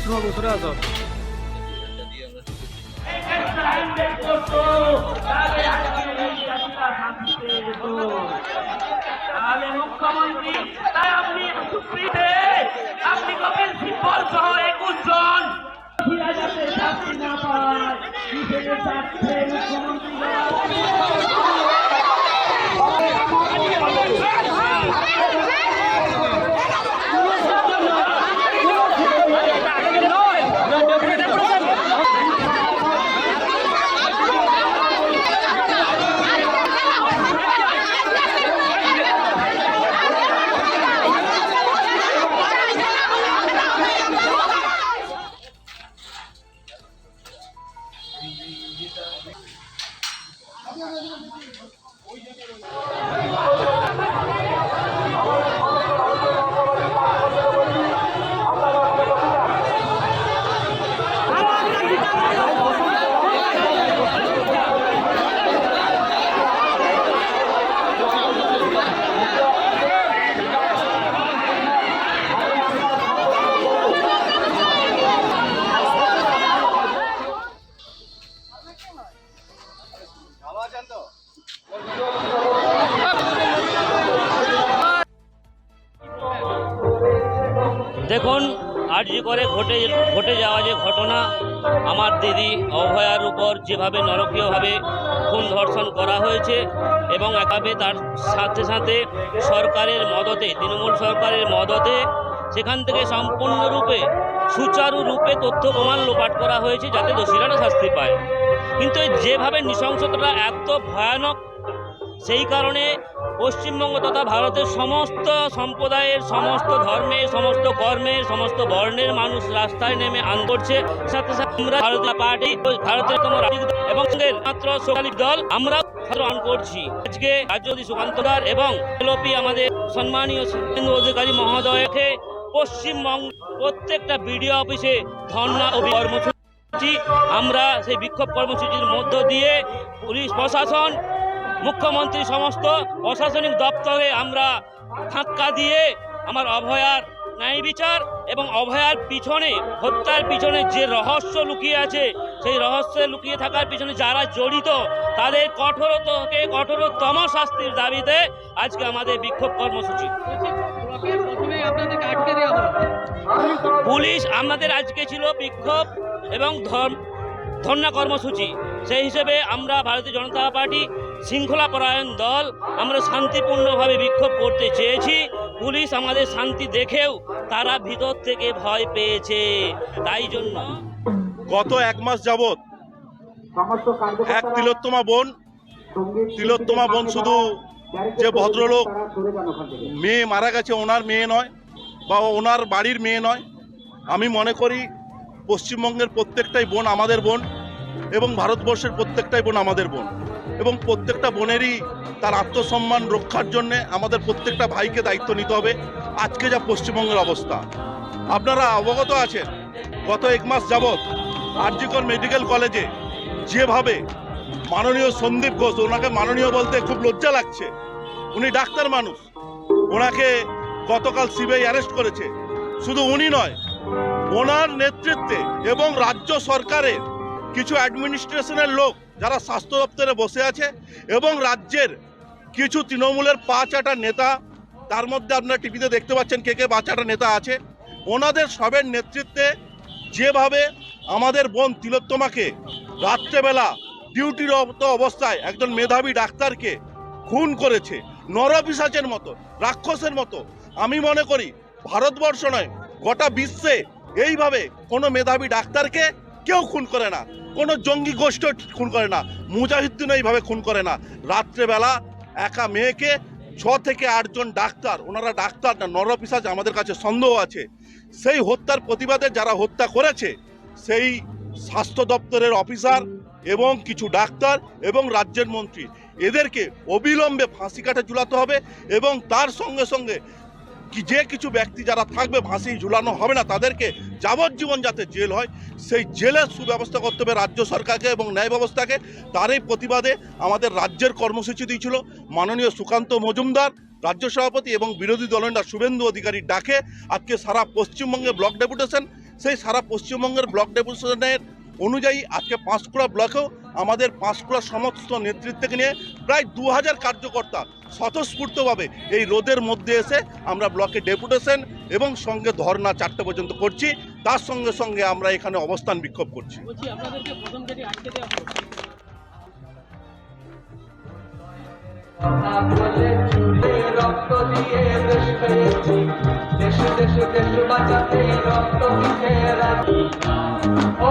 ওসমান সরে আসো তাহলে মুখ্যমন্ত্রী তাই আপনি সুপ্রিতে আপনি কপিল সহ একুশ দেখুন আর আরজি করে ঘটে ঘটে যাওয়া যে ঘটনা, আমার দিদি অভয়ার উপর যেভাবে নরকীয়ভাবে খুন ধর্ষণ করা হয়েছে এবং একাবে তার সাথে সাথে সরকারের মদতে, তৃণমূল সরকারের মদতে সেখান থেকে সম্পূর্ণরূপে সুচারুরূপে তথ্য প্রমাণ লোপাট করা হয়েছে যাতে দোষীরা শাস্তি পায়। কিন্তু যেভাবে নৃশংসতাটা এত ভয়ানক, সেই কারণে পশ্চিমবঙ্গ তথা ভারতের সমস্ত সম্প্রদায়ের, সমস্ত ধর্মের, সমস্ত কর্মের, সমস্ত বর্ণের মানুষ রাস্তায় নেমে আন করছে। সাথে সাথে আমরা ভারতীয় পার্টি, ভারতের এবং মাত্র সোশ্যালিক দল আমরা আন করছি। আজকে রাজ্যদি সুকান্ত দার এবং এলপি আমাদের সম্মানীয় শুভেন্দু অধিকারী মহোদয়কে পশ্চিমবঙ্গ প্রত্যেকটা বিডিও অফিসে ধর্ণা ও কর্মসূচি, আমরা সেই বিক্ষোভ কর্মসূচির মধ্য দিয়ে পুলিশ প্রশাসন মুখ্যমন্ত্রী সমস্ত প্রশাসনিক দপ্তরে আমরা ধাক্কা দিয়ে আমার অভয়ার ন্যায় বিচার এবং অভয়ার পিছনে, হত্যার পিছনে যে রহস্য লুকিয়ে আছে, সেই রহস্যে লুকিয়ে থাকার পিছনে যারা জড়িত, তাদের কঠোরতকে কঠোরতম শাস্তির দাবিতে আজকে আমাদের বিক্ষোভ কর্মসূচি। পুলিশ আমাদের আজকে ছিল বিক্ষোভ এবং ধর্ণা কর্মসূচি। সেই হিসেবে আমরা ভারতীয় জনতা পার্টি শৃঙ্খলা পরায়ণ দল, আমরা শান্তিপূর্ণভাবে বিক্ষোভ করতে চেয়েছি। পুলিশ আমাদের শান্তি দেখেও তারা ভিতর থেকে ভয় পেয়েছে। তাই জন্য গত এক মাস যাবৎ এক তিলোত্তমা বোন তিলোত্তমা বোন শুধু যে ভদ্রলোক মেয়ে মারা গেছে, ওনার মেয়ে নয় বা ওনার বাড়ির মেয়ে নয়, আমি মনে করি পশ্চিমবঙ্গের প্রত্যেকটাই বোন আমাদের বোন এবং ভারতবর্ষের প্রত্যেকটাই বোন আমাদের বোন। এবং প্রত্যেকটা বোনেরই তার আত্মসম্মান রক্ষার জন্যে আমাদের প্রত্যেকটা ভাইকে দায়িত্ব নিতে হবে। আজকে যা পশ্চিমবঙ্গের অবস্থা। আপনারা অবগত আছেন, গত এক মাস যাবৎ আরজিকর মেডিকেল কলেজে যেভাবে মাননীয় সন্দীপ ঘোষ, ওনাকে মাননীয় বলতে খুব লজ্জা লাগছে। উনি ডাক্তার মানুষ। ওনাকে গতকাল সিবিআই অ্যারেস্ট করেছে। শুধু উনি নয়, ওনার নেতৃত্বে এবং রাজ্য সরকারের কিছু অ্যাডমিনিস্ট্রেশনের লোক যারা স্বাস্থ্য দপ্তরে বসে আছে এবং রাজ্যের কিছু তৃণমূলের পাঁচ আটা নেতা, তার মধ্যে আপনারা টিভিতে দেখতে পাচ্ছেন কে কে পাঁচ আটা নেতা আছে, ওনাদের সবের নেতৃত্বে যেভাবে আমাদের বোন তিলোত্তমাকে রাত্রেবেলা ডিউটিরত অবস্থায় একজন মেধাবী ডাক্তারকে খুন করেছে, নরপিসাচের মতো, রাক্ষসের মতো, আমি মনে করি ভারতবর্ষ নয়, গোটা বিশ্বে এইভাবে কোনো মেধাবী ডাক্তারকে কেউ খুন করে না। কোনো জঙ্গি গোষ্ঠ খুন করে না। মুজাহিদ্দিন এইভাবে খুন করে না। রাত্রেবেলা একা মেয়েকে ছ থেকে আটজন ডাক্তার, ওনারা ডাক্তার না নরপিসাজ আমাদের কাছে সন্দেহ আছে। সেই হত্যার প্রতিবাদে যারা হত্যা করেছে, সেই স্বাস্থ্য দপ্তরের অফিসার এবং কিছু ডাক্তার এবং রাজ্যের মন্ত্রী। এদেরকে অবিলম্বে ফাঁসি কাঠে ঝুলাতে হবে এবং তার সঙ্গে সঙ্গে যে কিছু ব্যক্তি যারা থাকবে, ফাঁসি ঝুলানো হবে না, তাদেরকে যাবজ্জীবন যাতে জেল হয়, সেই জেলের সুব্যবস্থা করতে হবে রাজ্য সরকারকে এবং ন্যায় ব্যবস্থাকে। তারই প্রতিবাদে আমাদের রাজ্যের কর্মসূচি দিয়েছিল মাননীয় সুকান্ত মজুমদার, রাজ্য সভাপতি এবং বিরোধী দলনেতা শুভেন্দু অধিকারী ডাকে। আজকে সারা পশ্চিমবঙ্গে ব্লক ডেপুটেশন, সেই সারা পশ্চিমবঙ্গের ব্লক ডেপুটেশনের অনুযায়ী আজকে পাঁশকুড়া ব্লকেও আমাদের পাঁশকুড়া সমস্ত নেতৃত্বকে নিয়ে প্রায় দু হাজার কার্যকর্তা স্বতঃস্ফূর্তভাবে এই রোদের মধ্যে এসে আমরা ব্লকে ডেপুটেশন এবং সঙ্গে ধর্না চারটে পর্যন্ত করছি। তার সঙ্গে সঙ্গে আমরা এখানে অবস্থান বিক্ষোভ করছি। বলছি আপনাদেরকে প্রথম থেকে আটকে দেওয়া হলো। বলে চুলে রক্ত দিয়ে দেশ পেয়েছি। দেশ দেশ দেশ বাঁচাতে রক্ত দিতে ও